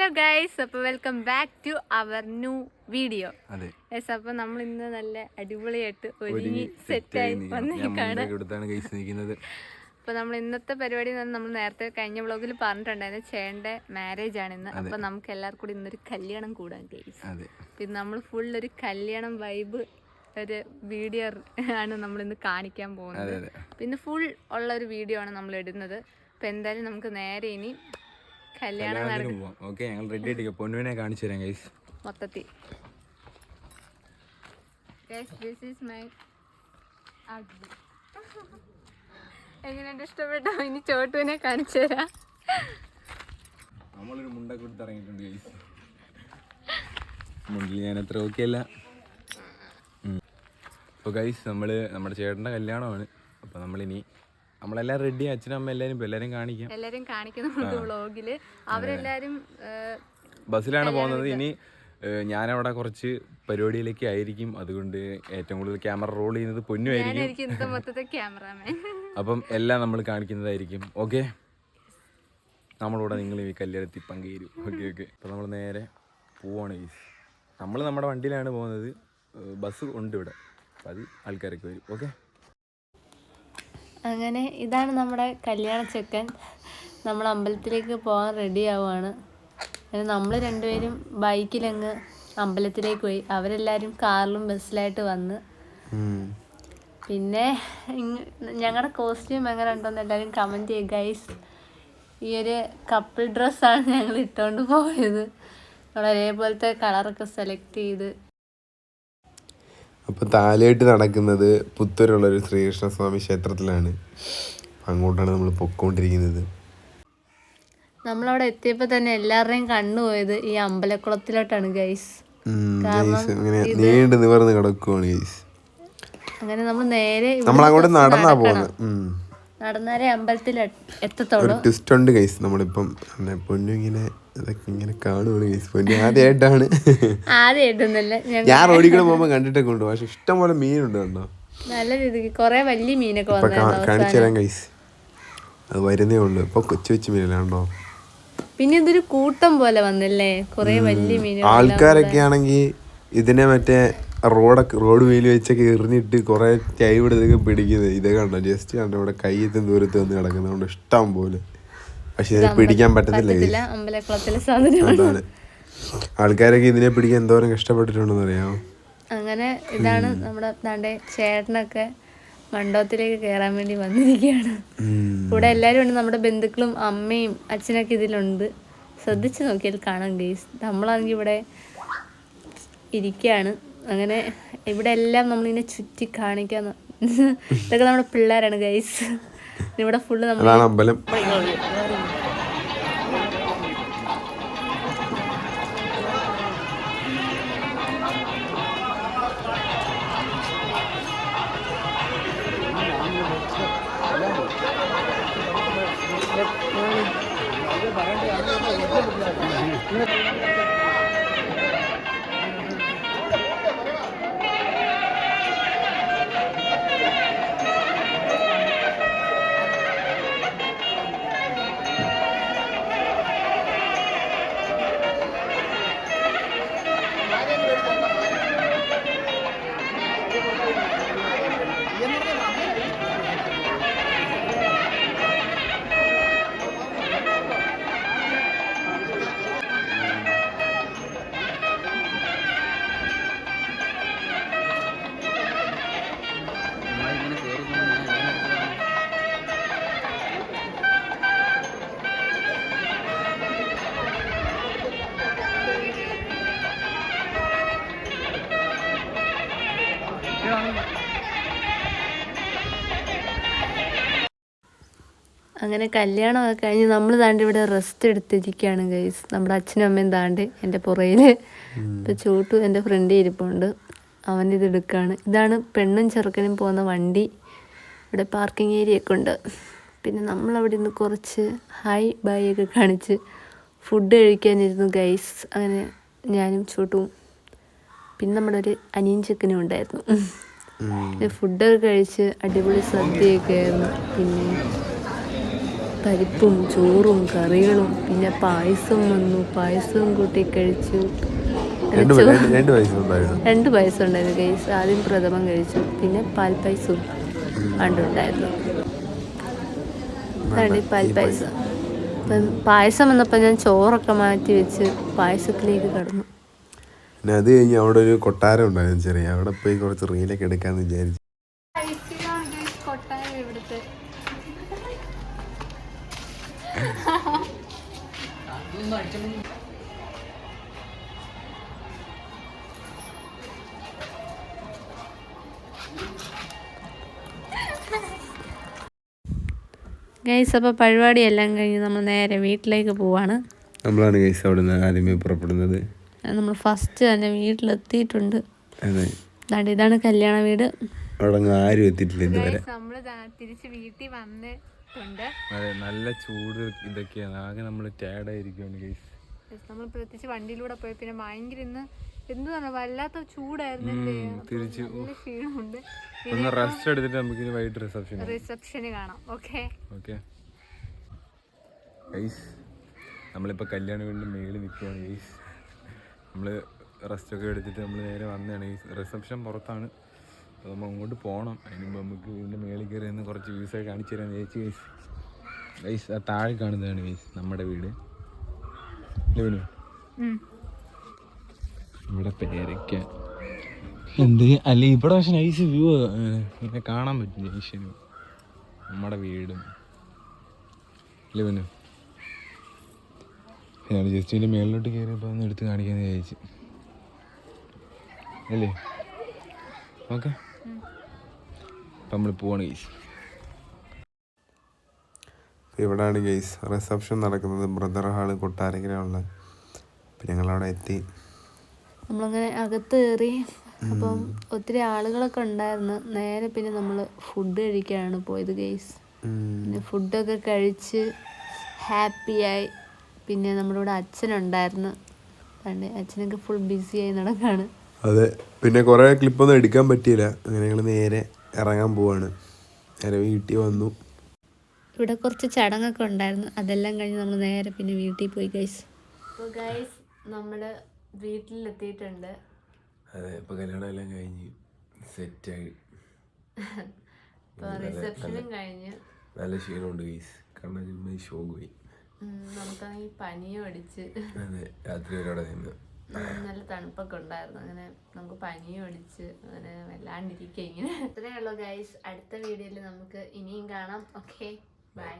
Hello guys അപ്പോൾ welcome back to our new video yes അപ്പോൾ നമ്മൾ ഇന്ന് നല്ല അടിപൊളിയായിട്ട് ഒരുങ്ങി സെറ്റ് സെറ്റായി വന്നിരിക്കുന്നത് അപ്പൊ അപ്പോൾ നമ്മൾ ഇന്നത്തെ പരിപാടി എന്ന് നമ്മൾ നേരത്തെ കഴിഞ്ഞ വ്ളോഗിൽ പറഞ്ഞിട്ടുണ്ടായിരുന്നു ചേട്ടന്റെ മാരേജ് ആണ് ഇന്ന്. അപ്പോൾ നമുക്ക് എല്ലാവർക്കും കൂടി ഇന്നൊരു കല്യാണം കൂടാൻ ഗൈസ് പിന്നെ നമ്മൾ ഫുൾ ഒരു കല്യാണം വൈബ് ഒരു വീഡിയോ ആണ് നമ്മൾ ഇന്ന് കാണിക്കാൻ പോകുന്നത്. പിന്നെ ഫുൾ ഉള്ള ഒരു വീഡിയോ ആണ് നമ്മൾ ഇടുന്നത്. അപ്പോൾ എന്തായാലും നമുക്ക് നേരെ ഇനി കല്യാണത്തിന് പോവാം. ഓക്കെ ഞങ്ങൾ റെഡി ആയിട്ട് പൊന്നുവിനെ കാണിച്ചു തരാം ഗൈസ് മൊത്തത്തിൽ. ദിസ് ഈസ് മൈ എങ്ങനെയുണ്ട്? ഇഷ്ടപ്പെട്ടോ? ഇനി ചോട്ടുവിനെ കാണിച്ചു തരാം. നമ്മളൊരു മുണ്ടൊക്കെ എടുത്ത് ഇറങ്ങിയിട്ടുണ്ട് ഗൈസ് മുണ്ടിൽ ഞാൻ അത്ര ഓക്കെ അല്ല. അപ്പോൾ ഗൈസ് നമ്മൾ നമ്മുടെ ചേട്ടന്റെ കല്യാണമാണ്. അപ്പോൾ നമ്മളിനി നമ്മളെല്ലാം റെഡി അച്ഛനും അമ്മ എല്ലാരും എല്ലാരും കാണിക്കാം. എല്ലാരും കാണിക്കുന്നുണ്ട് വ്ളോഗിൽ. അവരെല്ലാരും ബസ്സിലാണ് പോകുന്നത്. ഇനി ഞാനവിടെ കുറച്ച് പരിപാടിയിലേക്ക് ആയിരിക്കും. അതുകൊണ്ട് ഏറ്റവും കൂടുതൽ ക്യാമറ റോൾ ചെയ്യുന്നത് പൊന്നു ആയിരിക്കും. അപ്പം എല്ലാം നമ്മൾ കാണിക്കുന്നതായിരിക്കും. ഓക്കെ? നമ്മളൂടെ നിങ്ങൾ ഈ കല്യാണത്തിൽ പങ്കുചേരും ഓക്കെ ഓക്കെ. അപ്പം നമ്മൾ നേരെ പോവാണ് ഈ നമ്മൾ നമ്മുടെ വണ്ടിയിലാണ് പോകുന്നത്. ബസ് ഉണ്ട് ഇവിടെ. അപ്പം അത് ആൾക്കാരൊക്കെ വരും. ഓക്കെ? അങ്ങനെ ഇതാണ് നമ്മുടെ കല്യാണ ചെക്കൻ. നമ്മൾ അമ്പലത്തിലേക്ക് പോകാൻ റെഡി ആവുകയാണ് അങ്ങനെ നമ്മൾ രണ്ടുപേരും ബൈക്കിലങ്ങ് അമ്പലത്തിലേക്ക് പോയി. അവരെല്ലാവരും കാറിലും ബസ്സിലായിട്ട് വന്ന്. പിന്നെ ഞങ്ങളുടെ കോസ്റ്റ്യൂം എങ്ങനെ ഉണ്ടോന്ന് എല്ലാവരും കമന്റ് ചെയ്യുക ഗൈസ് ഈ ഒരു കപ്പിൾ ഡ്രസ്സാണ് ഞങ്ങൾ ഇട്ടുകൊണ്ട് പോയത്. നമ്മൾ ഒരേപോലത്തെ കളറൊക്കെ സെലക്ട് ചെയ്ത് അപ്പോൾ താലയായിട്ട് നടക്കുന്നത് പുത്തൂരുള്ളൊരു ശ്രീകൃഷ്ണസ്വാമി ക്ഷേത്രത്തിലാണ്. അങ്ങോട്ടാണ് നമ്മൾ പൊക്കോണ്ടിരിക്കുന്നത്. നമ്മളവിടെ എത്തിയപ്പോൾ തന്നെ എല്ലാവരുടെയും കണ്ണുപോയത് ഈ അമ്പലക്കുളത്തിലോട്ടാണ് ഗൈസ്. നീണ്ടു നിവർന്ന് കിടക്കുവാണ് ഗൈസ്. അങ്ങനെ നമ്മൾ നേരെ നമ്മൾ അങ്ങോട്ട് നടന്നാ. പോകുന്നത്. നടന്നാലേ അമ്പലത്തിൽ ട്വിസ്റ്റ് ഉണ്ട് ഗൈസ് നമ്മളിപ്പം പിന്നെ ഇങ്ങനെ ഇങ്ങനെ കാണുവാണ് ഗൈസ് പൊന്നു ആദ്യമായിട്ടാണ് ഞാൻ റോഡിൽ കൂടെ പോകുമ്പോൾ കണ്ടിട്ടൊക്കെ ഉണ്ട്. പക്ഷെ ഇഷ്ടം പോലെ മീനുണ്ട് കണ്ടോ? നല്ല രീതിക്ക് കുറെ വലിയ മീനൊക്കെ കാണിച്ചു തരാം ഗൈസ് അത് വരുന്നേ ഉള്ളു. ഇപ്പൊ കൊച്ചു കൊച്ചു മീനല്ല കണ്ടോ? പിന്നെ ഇതൊരു കൂട്ടം പോലെ വന്നല്ലേ? കൊറേ വലിയ മീനുകൾ ആൾക്കാരൊക്കെ ആണെങ്കിൽ ഇതിനെ മറ്റേ റോഡൊക്കെ റോഡ് വെയിൽ വെച്ചൊക്കെ എറിഞ്ഞിട്ട് കുറെ ടൈം എടുത്തൊക്കെ പിടിക്കുന്നത്. ഇതൊക്കെ കണ്ടോ? ജസ്റ്റ് കണ്ടോ? ഇവിടെ കയ്യത്തും ദൂരത്ത് വന്ന് കിടക്കുന്നതുകൊണ്ട് ഇഷ്ടം പോലെ. പക്ഷെ ഇതിനെ പിടിക്കാൻ പറ്റത്തില്ല. അതാണ്. ആൾക്കാരൊക്കെ ഇതിനെ പിടിക്കാൻ എന്തോരം കഷ്ടപ്പെട്ടിട്ടുണ്ടെന്ന് അറിയാമോ അങ്ങനെ ഇതാണ് നമ്മുടെ ദാണ്ടെ ചേട്ടനൊക്കെ മണ്ഡപത്തിലേക്ക് കയറാൻ വേണ്ടി വന്നിരിക്കുകയാണ്. കൂടെ എല്ലാവരും ഉണ്ട്. നമ്മുടെ ബന്ധുക്കളും അമ്മയും അച്ഛനൊക്കെ ഇതിലുണ്ട്. ശ്രദ്ധിച്ചു നോക്കിയാൽ കാണാം ഗേസ് നമ്മളാണെങ്കിൽ ഇവിടെ ഇരിക്കുകയാണ്. അങ്ങനെ ഇവിടെ എല്ലാം നമ്മളിങ്ങനെ ചുറ്റി കാണിക്കാൻ ഇതൊക്കെ നമ്മുടെ പിള്ളേരാണ് ഗൈസ് ഇവിടെ ഫുള്ള് നമ്മൾ Thank അമ്പലം. അങ്ങനെ കല്യാണമൊക്കെ കഴിഞ്ഞ് നമ്മൾ താണ്ട് ഇവിടെ റെസ്റ്റ് എടുത്തിരിക്കുകയാണ് ഗൈസ് നമ്മുടെ അച്ഛനും അമ്മയും താണ്ട് എന്റെ പുറയിൽ ഇപ്പം ചൂട്ടു എന്റെ ഫ്രണ്ട് ഇരിപ്പുണ്ട്. അവൻ ഇത് എടുക്കുകയാണ് ഇതാണ് പെണ്ണും ചെറുക്കനും പോകുന്ന വണ്ടി. ഇവിടെ പാർക്കിംഗ് ഏരിയ ഒക്കെ ഉണ്ട്. പിന്നെ നമ്മളവിടെ നിന്ന് കുറച്ച് ഹായ് ബൈ ഒക്കെ കാണിച്ച് ഫുഡ് കഴിക്കാനിരുന്നു ഗൈസ് അങ്ങനെ ഞാനും ചൂട്ടും. പിന്നെ നമ്മുടെ ഒരു അനിയൻ ചെക്കനും ഉണ്ടായിരുന്നു. ഫുഡൊക്കെ കഴിച്ച് അടിപൊളി സദ്യയൊക്കെ ആയിരുന്നു. പിന്നെ പരിപ്പും ചോറും കറികളും പിന്നെ പായസം വന്നു. പായസവും കൂട്ടി കഴിച്ചു. രണ്ട് പായസം ഉണ്ടായിരുന്നു കഴിച്ച് ആദ്യം പ്രഥമം കഴിച്ചു പിന്നെ പാൽ പായസവും പണ്ടുണ്ടായിരുന്നു അതാണ് പാൽ പായസം. അപ്പം പായസം വന്നപ്പോൾ ഞാൻ ചോറൊക്കെ മാറ്റി വെച്ച് പായസത്തിലേക്ക് കടന്നു. പിന്നെ അത് കഴിഞ്ഞ് അവിടെ ഒരു കൊട്ടാരം ഉണ്ടായിരുന്നു ചെറിയ. അവിടെ പോയി കുറച്ച് റീലൊക്കെ എടുക്കാന്ന് വിചാരിച്ചു. ഗൈസ് അപ്പോൾ പരിപാടിയെല്ലാം കഴിഞ്ഞ് നമ്മൾ നേരെ വീട്ടിലേക്ക് പോവാണ്. നമ്മളാണ് ഗൈസ് അവിടെ നിന്ന് ആദ്യമേ പുറപ്പെടുന്നത്. നമ്മൾ ഫസ്റ്റ് തന്നെ വീട്ടിലെത്തിയിട്ടുണ്ട്. അതെ. ഇതാണ് കല്യാണ വീട്. അവിടെ ആരും എത്തിയിട്ടില്ല ഇതുവരെ. നമ്മൾ തിരിച്ച് വീട്ടിൽ വന്നിട്ടുണ്ട്. അതെ നല്ല ചൂട് ഇതൊക്കെയാണ്. ആകെ നമ്മൾ ടയർഡായിരിക്കുകയാണ് ഗൈസ് നമ്മൾ പ്രത്യേകിച്ച് വണ്ടിയിലൂടെ പോയി പിന്നെ ഭയങ്കര ഇന്ന് എന്താണ് വല്ലാത്ത ചൂടായിരുന്നു തിരിച്ച് ക്ഷീണമുണ്ട് ഒന്ന് റെസ്റ്റ് എടുത്തിട്ട് നമുക്ക് ഇനി വൈകിട്ട് റിസപ്ഷൻ റിസപ്ഷന് കാണാം. ഓക്കെ ഓക്കെ നമ്മളിപ്പോൾ കല്യാണ വീടിന്റെ മേളിൽ നിൽക്കുകയാണ് ഗൈസ് നമ്മൾ റെസ്റ്റൊക്കെ എടുത്തിട്ട് നമ്മൾ നേരെ വന്നതാണ്. ഈ റിസപ്ഷൻ പുറത്താണ്. അപ്പോൾ നമ്മൾ അങ്ങോട്ട് പോകണം അതിന് മുമ്പ് നമുക്ക് ഇതിന്റെ മേളിൽ കയറി നിന്ന് കുറച്ച് വ്യൂസൊക്കെ കാണിച്ചു തരാൻ ചേച്ചി വൈസ് വൈസ് ആ താഴെ കാണുന്നതാണ് വൈസ് നമ്മുടെ വീട്. ലെവനു ഇവിടെ പേരയ്ക്ക. എന്ത്? അല്ല ഇവിടെ പക്ഷെ നൈസ് വ്യൂ ഇങ്ങനെ കാണാൻ പറ്റും ജംഗ്ഷന് നമ്മുടെ വീടും. ലെവനു ഞാൻ ജസ്റ്റ് ഇതിന്റെ മേളിലോട്ട് കയറിയപ്പോൾ ഒന്ന് എടുത്ത് കാണിക്കാമെന്ന് വിചാരിച്ചു. അല്ലേ? ഓക്കെ അപ്പം നമ്മൾ പോവാണ് ഗൈസ് ഇവിടെയാണ് ഗെയ്സ് റിസപ്ഷൻ നടക്കുന്നത് ബ്രദർ ഹാൾ കൊട്ടാരക്കരയുള്ള അപ്പം ഞങ്ങളവിടെ എത്തി. നമ്മളങ്ങനെ അകത്ത് കയറി അപ്പം ഒത്തിരി ആളുകളൊക്കെ ഉണ്ടായിരുന്നു. നേരെ പിന്നെ നമ്മൾ ഫുഡ് കഴിക്കാനാണ് പോയത് ഗെയ്സ് ഉം. പിന്നെ ഫുഡൊക്കെ കഴിച്ച് ഹാപ്പിയായി പിന്നെ നമ്മുടെ ഇവിടെ അച്ഛനുണ്ടായിരുന്നു. പണ്ട് അച്ഛനൊക്കെ ഫുൾ ബിസി ആയി നടക്കാണ്. അതെ. പിന്നെ കുറേ ക്ലിപ്പൊന്നും എടുക്കാൻ പറ്റിയില്ല. അങ്ങനെ ഞങ്ങൾ നേരെ ഇറങ്ങാൻ പോവാണ്. നേരെ വീട്ടിൽ വന്നു. ഇവിടെ കുറച്ച് ചടങ്ങൊക്കെ ഉണ്ടായിരുന്നു. അതെല്ലാം കഴിഞ്ഞ് നമ്മൾ നേരെ പിന്നെ വീട്ടിൽ പോയി ഗൈസ് അപ്പോൾ ഗൈസ് നമ്മൾ വീട്ടിലെത്തിയിട്ടുണ്ട്. അതെ ഇപ്പോൾ കല്യാണം എല്ലാം കഴിഞ്ഞ് സെറ്റായി റിസപ്ഷനും കഴിഞ്ഞ്. നല്ല ക്ഷീണമുണ്ട് ഗൈസ് കാരണം ഷോ പോയി നമുക്കാണെങ്കിൽ പനിയും അടിച്ച്. അതെ രാത്രി നിന്ന്. നല്ല തണുപ്പൊക്കെ ഉണ്ടായിരുന്നു. അങ്ങനെ നമുക്ക് പനിയും അടിച്ച് അങ്ങനെ വല്ലാണ്ടിരിക്കുക ഇങ്ങനെ. ഇത്രയേ ഉള്ളൂ ഗൈസ് അടുത്ത വീഡിയോയിൽ നമുക്ക് ഇനിയും കാണാം. Okay bye